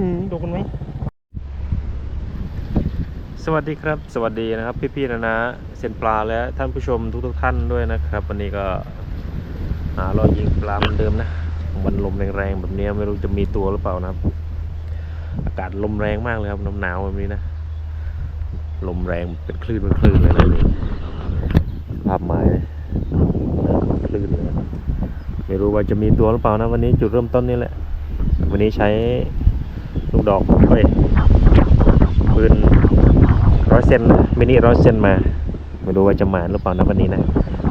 หือโดนไหมสวัสดีครับ สวัสดีนะครับ พี่ๆนะนะเซยนปลาและท่านผู้ชมทุกๆท่านด้วยนะครับ วันนี้ก็หารอยยิงปลาเหมือนเดิมนะวันลมแรงๆแบบนี้ไม่รู้จะมีตัวหรือเปล่านะครับ อากาศลมแรงมากเลยครับน้ำหนาวแบบนี้นะลมแรงเป็นคลื่นเป็นคลื่นเลยนะนี่ภาพไม้นะคลื่นเลยนะไม่รู้ว่าจะมีตัวหรือเปล่านะวันนี้จุดเริ่มต้นนี่แหละ วันนี้ใช้ ลูกดอกเฮ้ยปืนร้อยเซนนะมินิร้อยเซนมาไม่รู้ว่าจะมาหรือเปล่านะวันนี้นะ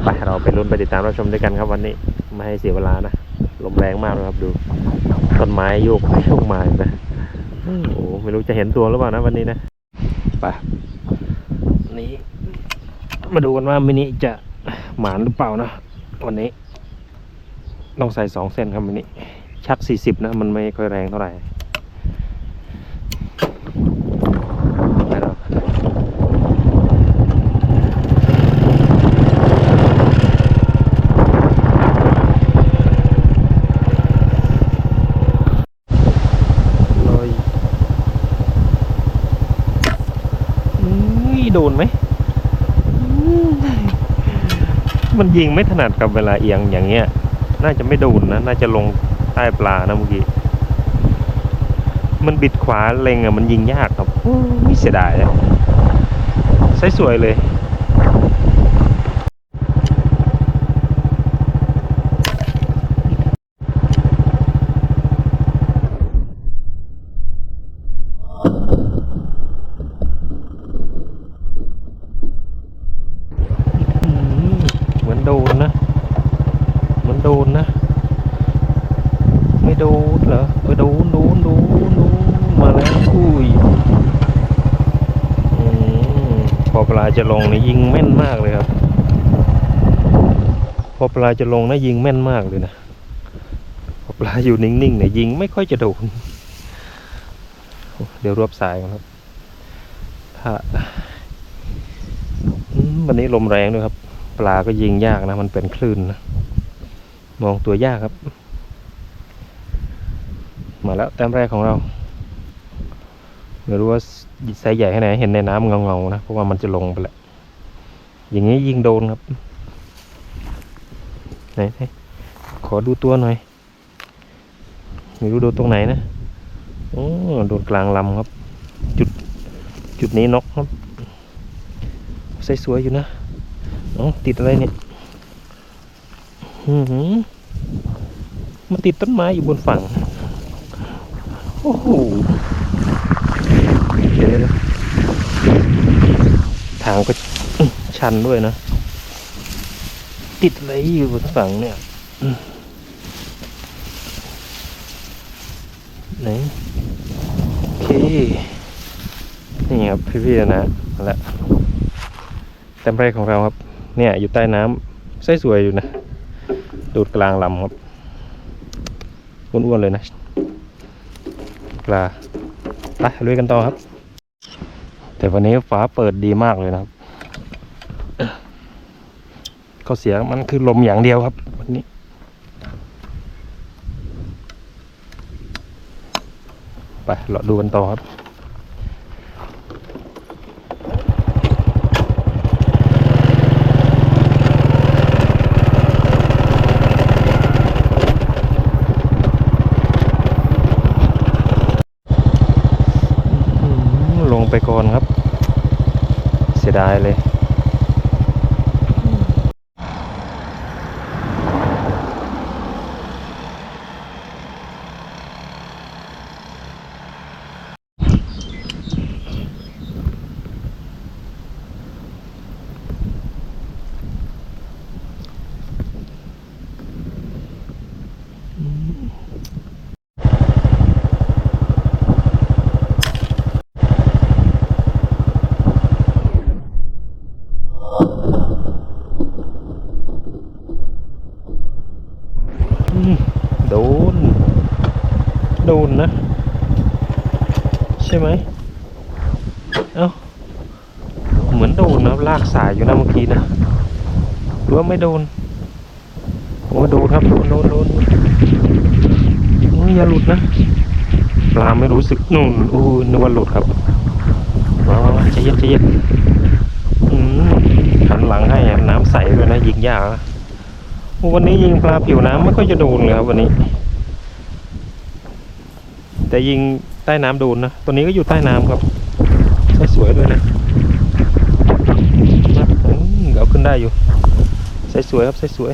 ไปเราไปลุ้นไปติดตามรับชมด้วยกันครับวันนี้ไม่ให้เสียเวลานะลมแรงมากเลยครับดูต้นไม้โยกไปโยกมาเห็นไหมโอ้โหไม่รู้จะเห็นตัวหรือเปล่านะวันนี้นะไปนี่มาดูกันว่ามินิจะหมานหรือเปล่านะวันนี้ต้องใส่สองเส้นครับมินิชักสี่สิบนะมันไม่ค่อยแรงเท่าไหร่ไปแล้ว ลอยอุ้ย โดนไหมมมันยิงไม่ถนัดกับเวลาเอียงอย่างเงี้ย น่าจะไม่โดนนะ น่าจะลงใต้ปลานะเมื่อกี้ มันบิดขวาเล็งอะมันยิงยากครับไม่เสียดายเลยใช้สวยเลย อืมเหมือนโดนนะ เหมือนโดนนะ ไม่โดนเหรอเออโดนโดนโดนโดนมาแล้วอุ้ยอืมพอปลาจะลงนี่ยิงแม่นมากเลยครับ พอปลาจะลงนะยิงแม่นมากเลยนะพอปลาอยู่นิ่งๆเนี่ยยิงไม่ค่อยจะโดนเดี๋ยวรวบสายก่อนครับถ้าวันนี้ลมแรงด้วยครับ ปลาก็ยิงยากนะ มันเป็นคลื่นนะ มองตัวยากครับ มาแล้วแต้มแรกของเราไม่รู้ว่าไซส์ใหญ่แค่ไหนเห็นในน้ำเงาๆนะเพราะว่ามันจะลงไปแล้วอย่างนี้ยิงโดนครับไหนขอดูตัวหน่อยไม่รู้โดนตรงไหนนะโอ้โดนกลางลำครับ จุดจุดนี้นกครับใส่สวยอยู่นะเอ้าติดอะไรเนี่ย มันติดต้นไม้อยู่บนฝั่ง โอ้โหเดี๋ยวทางก็ชันด้วยนะ ติดอะไรอยู่บนฝั่งเนี่ยไหนโอเค นี่ครับ พี่ๆนะแล้วแต้มแรกของเราครับ เนี่ย อยู่ใต้น้ำไส้สวยอยู่นะ ดูดกลางลำครับอ้วนๆเลยนะปลาไปลุยกันต่อครับ แต่วันนี้ฟ้าเปิดดีมากเลยนะครับข้อเสียมันคือลมอย่างเดียวครับ วันนี้ ไปเราดูกันต่อครับ อืมลง ไปก่อนครับ เสียดายเลย อืมโดน โดนนะ ใช่ไหม เอ้า เหมือนโดนนะลากสายอยู่นะเมื่อกี้นะหรือว่า ไม่โดนโอ้โดนครับโดนโดนโดนโอ้ยอย่าหลุดนะปลาไม่รู้สึกนู่นอู้นึกว่าหลุดครับว้าวใจเย็นใจเย็นอืมหันหลังให้อะน้ำใสด้วยนะยิงยากนะโอ้วันนี้ยิงปลาผิวน้ำไม่ค่อยจะโดนเลยครับวันนี้ แต่ยิงใต้น้ำโดนนะตัวนี้ก็อยู่ใต้น้ำครับใช้สวยด้วยนะนะอืมเอาขึ้นได้อยู่ใช้ สวยครับใช้สวย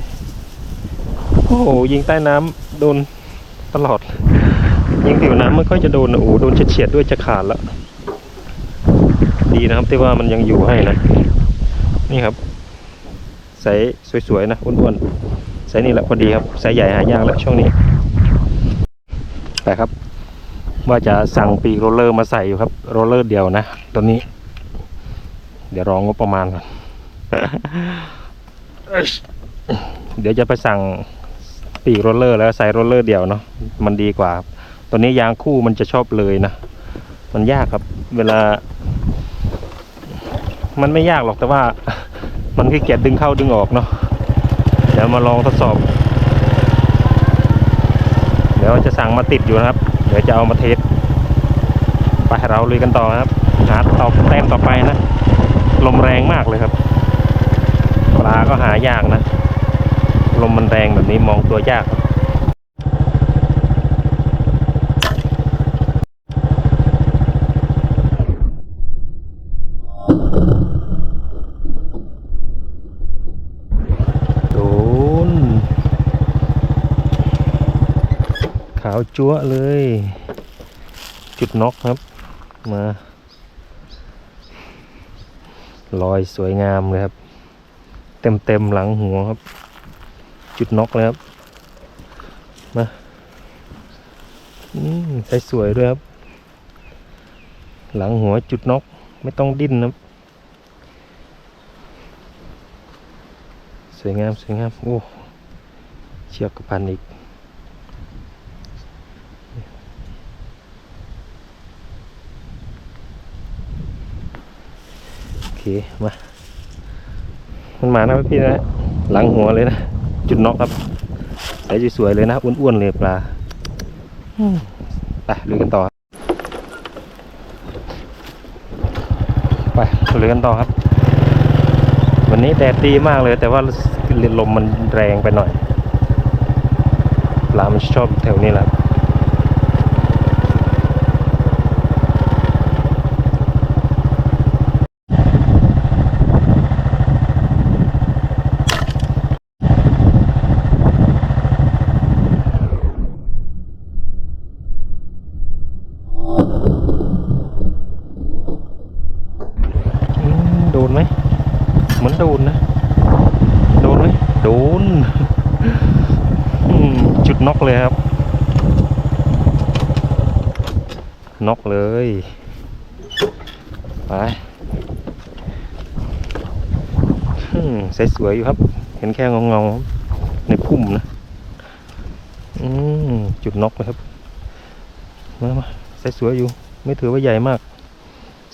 โอ้โหยิงใต้น้ำโดนตลอด ยิงผิวน้ำไม่ค่อยจะโดนโอ้โหโดนเฉียดๆด้วยจะขาดแล้วดีนะครับที่ว่ามันยังอยู่ให้นะ นี่ครับใสสวยๆนะอ้วนๆใสนี่แหละพอดีครับใสใหญ่หายากแล้วช่วงนี้ไปครับ ว่าจะสั่งปีโรลเลอร์มาใส่อยู่ครับโรลเลอร์เดียวนะตัวนี้ เดี๋ยวรองงบประมาณก่อน เดี๋ยวจะไปสั่งปีกโรลเลอร์แล้วใส่โรลเลอร์เดียวเนาะมันดีกว่าตัวนี้ยางคู่มันจะชอบเลยนะ มันยากครับ เวลา มันไม่ยากหรอกแต่ว่า มันขี้เกียจดึงเข้าดึงออกเนาะเดี๋ยวมาลองทดสอบ เดี๋ยวจะสั่งมาติดอยู่นะครับ เดี๋ยวจะเอามาเทสไปเราลุยกันต่อครับหาตอบแต้มต่อไปนะ ลมแรงมากเลยครับ ลาก็หายากนะ ลมมันแรงแบบนี้มองตัวยากโดนขาวจั๊วะเลย จุดน็อกครับมาลอยสวยงามเลยครับ เต็มๆหลังหัวครับ จุดน็อกเลยครับมาอืมใส่สวยด้วยครับ หลังหัวจุดน็อกไม่ต้องดิ้นนะครับสวยงามสวยงามโอ้เชือกกระพันอีกโอเคมา มันมานะพี่นะ หลังหัวเลยนะ จุดน็อกครับใส่สวยๆเลยนะ อ้วนๆเลยปลาอืมไปลุยกันต่อครับไปลุยกันต่อครับ วันนี้แดดดีมากเลย แต่ว่าลมมันแรงไปหน่อย ปลามันชอบแถวนี้แหละครับอืมโดนไหมเหมือนโดนนะ โดนไหมโดน อืม จุดน็อกเลยครับน็อกเลยไปใสสวยอยู่ครับ เห็นแค่เงาเงาๆในพุ่มนะอืมจุดน็อกเลยครับมามาใสสวยอยู่ ไม่ถือว่าใหญ่มาก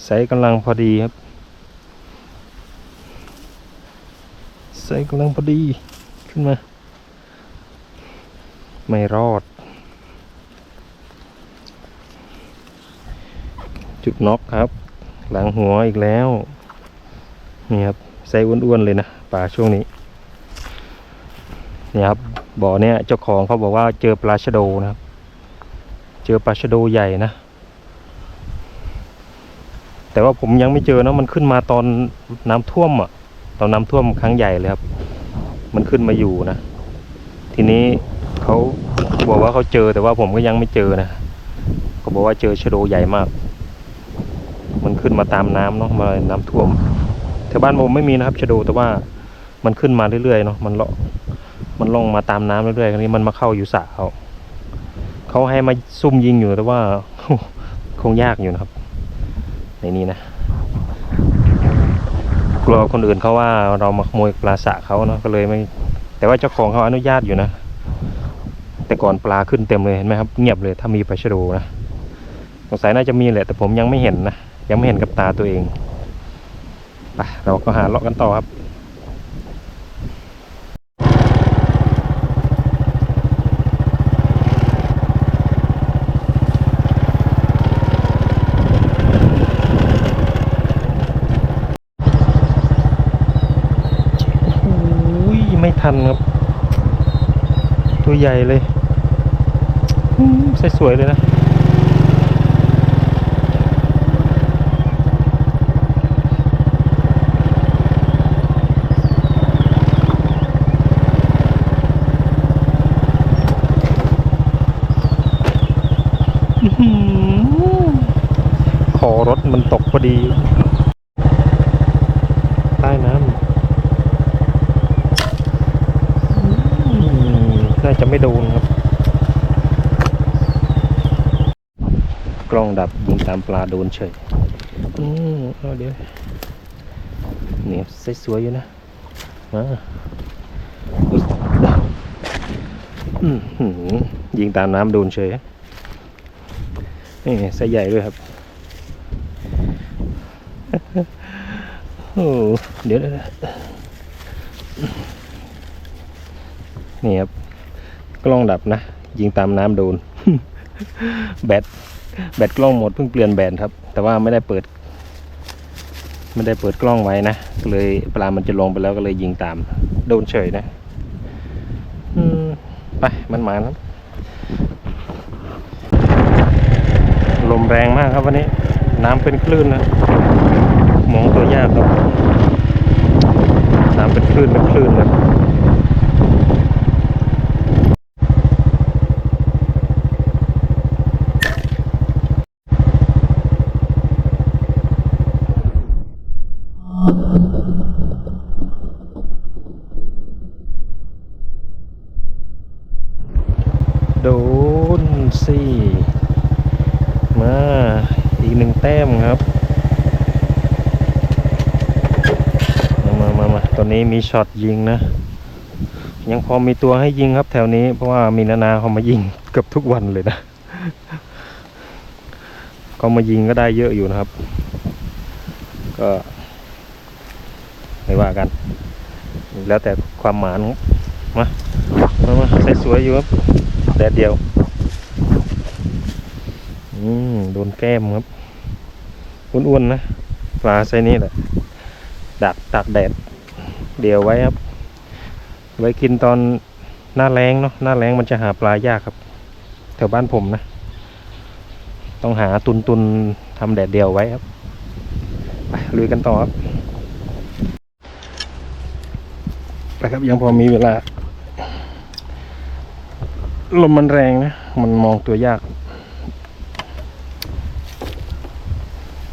ใสกำลังพอดีครับใส่กำลังพอดี ขึ้นมา ไม่รอด จุดน็อกครับ หลังหัวอีกแล้ว นี่ครับใส่อ้วนๆเลยนะปลาช่วงนี้นี่ครับบ่อเนี้ยเจ้าของเขาบอกว่าเจอปลาชะโดนะครับ เจอปลาชะโดใหญ่นะ แต่ว่าผมยังไม่เจอนะมันขึ้นมาตอนน้ำท่วมอะ ตอนน้ำท่วมครั้งใหญ่เลยครับ มันขึ้นมาอยู่นะ ทีนี้เขาบอกว่าเขาเจอแต่ว่าผมก็ยังไม่เจอนะเขาบอกว่าเจอชะโดใหญ่มาก มันขึ้นมาตามน้ำเนาะมาน้ำท่วมแถวบ้านผมไม่มีนะครับชะโดแต่ว่ามันขึ้นมาเรื่อยๆเนาะมันเลาะมันล่องมาตามน้ำเรื่อยๆครนี้มันมาเข้าอยู่สระเขาเขาให้มาซุ่มยิงอยู่แต่ว่าคงยากอยู่นะครับ ในนี้นะ กลัวคนอื่นเขาว่าเรามาขโมยปลาสะเขาเนาะก็เลยไม่ แต่ว่าเจ้าของเขาอนุญาตอยู่นะ แต่ก่อนปลาขึ้นเต็มเลยเห็นไหมครับ เงียบเลยถ้ามีปลาชะโดนะสงสัยน่าจะมีแหละ แต่ผมยังไม่เห็นนะยังไม่เห็นกับตาตัวเองไปเราก็หาเลาะกันต่อครับ คันครับ ตัวใหญ่เลยใสสวยเลยนะอื้อหือขอรถมันตกพอดี ใต้น้ำอืมน่า จะไม่โดนครับ กล้องดับยิงตามปลาโดนเฉยอืมเอาเดี๋ยวเนี่ยสวยๆอยู่นะมาอุ้ยยิงตามน้ำโดนเฉยนี่ไซส์ใหญ่ด้วยครับโอ้เดี๋ยวนี่ครับ กล้องดับนะ ยิงตามน้ำโดน แบตแบตกล้องหมดเพิ่งเปลี่ยนแบตครับ แต่ว่าไม่ได้เปิด ไม่ได้เปิดกล้องไว้นะก็เลยปลามันจะลงไปแล้วก็เลยยิงตาม โดนเฉยนะไปมันมาครับลมแรงมากครับวันนี้ น้ำเป็นคลื่นนะมองตัวยากครับน้ำเป็นคลื่นเป็นคลื่นนะโดนสิมาอีกหนึ่งแต้มครับ มามามามาตอนนี้มีช็อต ยิงนะ ยังพอมีตัวให้ยิงครับแถวนี้เพราะว่ามีนานาเขามายิงเกือบทุกวันเลยนะก็มายิงก็ได้เยอะอยู่นะครับ ก็ไม่ว่ากัน แล้วแต่ความหมานมามามาใส่สวยอยู่ครับแดดเดียวอืมโดนแก้มครับอ้วนๆนะปลาไซส์นี้แหละดักตากแดด เดี๋ยวไว้ครับ ไว้กินตอนหน้าแรงเนาะหน้าแรงมันจะหาปลายากครับ แถวบ้านผมนะ ต้องหาตุนตุนๆทำแดดเดียวไว้ครับไปลุยกันต่อครับไปครับยังพอมีเวลา ลมมันแรงนะ มันมองตัวยาก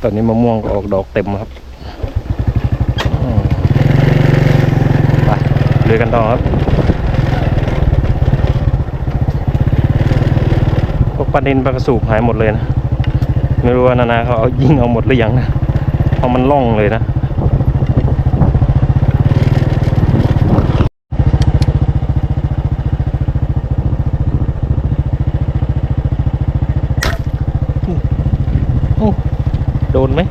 ตอนนี้มะม่วงก็ออกดอกเต็มครับอืมไป ลุยกันต่อครับพวกปลานินปลากระสูบหายหมดเลยนะ ไม่รู้ว่านานาเขาเอายิงเอาหมดหรือยังนะเพราะมันล่องเลยนะโอ้โดนไหม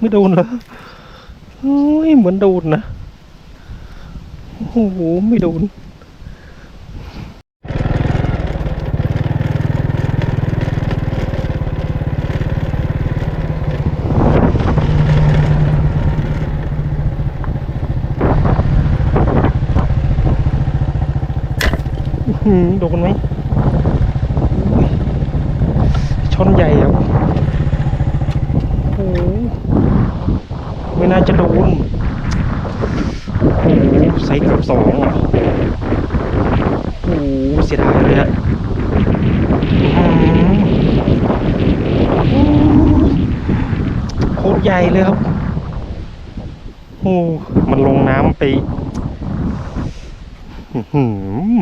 ไม่โดนเหรอโอ้ยเหมือนโดนนะ โอ้โห ไม่โดนหือโดนไหมอุ้ยชนใหญ่ครับ โอ้โห ไม่น่าจะโดน โอ้โหไซส์เกือบสองอะ โอ้โห เสียดายเลยอะอื้อหือโคตร ใหญ่เลยครับโอ้มันลงน้ำไปอื้อหือ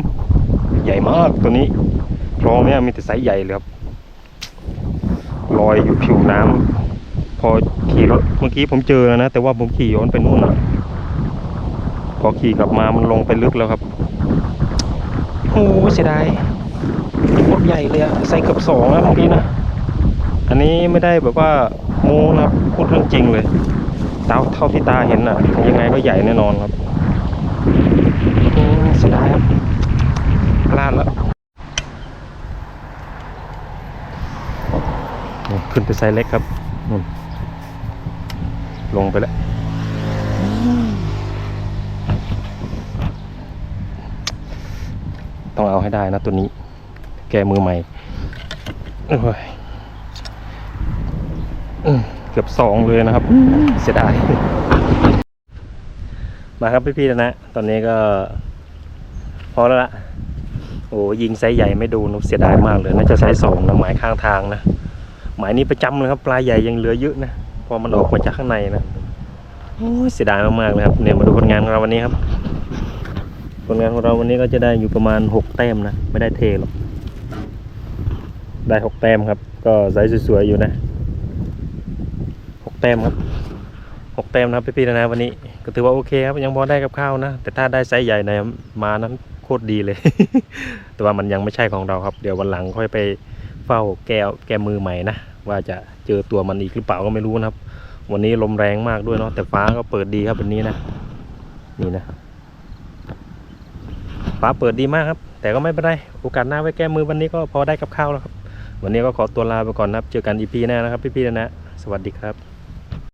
ใหญ่มากตัวนี้คลองเนี้ยมีแต่ไซส์ใหญ่เลยครับลอยอยู่ผิวน้ำพอขี่รถเมื่อกี้ผมเจอนะ แต่ว่าผมขี่ย้อนไปนู่นนะพอขี่กลับมามันลงไปลึกแล้วครับโอ้เสียดายโคตรใหญ่เลยอะไซส์เกือบสองนะเมื่อกี้นะ อันนี้ไม่ได้แบบว่า โม้นะครับพูดเรื่องจริงเลยตาเท่าที่ตาเห็นอะ ยังไงก็ใหญ่แน่นอนครับอืมเสียดายครับพลาดแล้ว ขึ้นไปไซส์เล็กครับ ลงไปแล้วต้องเอาให้ได้นะตัวนี้ แกมือใหม่โอ้ย เกือบสองเลยนะครับ เสียดายมาครับพี่ๆนะ ตอนนี้ก็ พอแล้วละโอ้ยิงไซส์ใหญ่ไม่ดูนะเสียดายมากเลยน่าจะไซส์สองนะหมายข้างทางนะหมายนี้ประจำเลยครับปลาใหญ่ยังเหลือเยอะนะพอมันออกมาจากข้างในนะโอ้ยเสียดายมากๆเลยครับเนี่ยมาดูผลงานของเราวันนี้ครับผลงานของเราวันนี้ก็จะได้อยู่ประมาณหกแต้มนะ ไม่ได้เทหรอก ได้หกแต้มครับ ก็ไซส์สวยๆอยู่นะหก แต้มครับหกแต้มนะครับพี่ๆนะนะวันนี้ก็ถือว่าโอเคครับยังพอได้กับข้าวนะ แต่ถ้าได้ไซส์ใหญ่หน่อยมานั้นโคตรดีเลย แต่ว่ามันยังไม่ใช่ของเราครับ เดี๋ยววันหลังค่อยไปเฝ้าแก้วแก้มือใหม่นะว่าจะเจอตัวมันอีกหรือเปล่าก็ไม่รู้นะครับ วันนี้ลมแรงมากด้วยเนาะแต่ฟ้าก็เปิดดีครับวันนี้นะนี่นะฟ้าเปิดดีมากครับ แต่ก็ไม่เป็นไรโอกาสหน้าไว้แก้มือวันนี้ก็พอได้กับข้าวแล้วครับ วันนี้ก็ขอตัวลาไปก่อนนะครับ เจอกันอีพีหน้านะครับ พี่ๆนะนะสวัสดีครับ